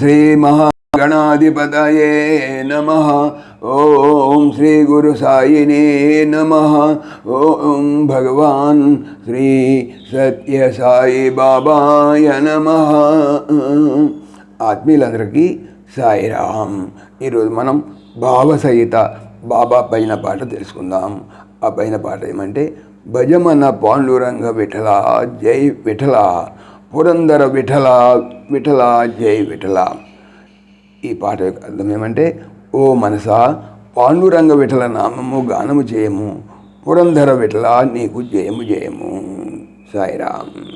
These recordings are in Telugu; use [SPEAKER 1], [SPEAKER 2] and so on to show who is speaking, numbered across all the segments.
[SPEAKER 1] శ్రీ మహాగణాధిపతయే నమ ఓం శ్రీ గురు సాయినే నమ ఓం భగవాన్ శ్రీ సత్య సాయి బాబాయ నమ ఆత్మీయులందరికీ సాయిరామ్. ఈరోజు మనం భావసహిత బాబా పైన పాట తెలుసుకుందాం. ఆ పైన పాట ఏమంటే భజమన పాండురంగ విఠల జై విఠల. పురందర విఠల విఠల జై విఠల. ఈ పాట యొక్క అర్థం ఏమంటే ఓ మనసా పాండురంగ విఠల నామము గానము చేయము పురంధర విఠల నీకు జయము జయము. సాయిరామ్.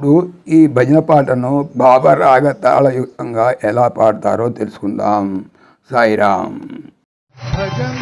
[SPEAKER 1] ఇప్పుడు ఈ భజన పాటను బాబా రాగ తాళయుక్తంగా ఎలా పాడతారో తెలుసుకుందాం. సాయిరామ్.
[SPEAKER 2] భజన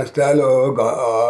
[SPEAKER 2] my style of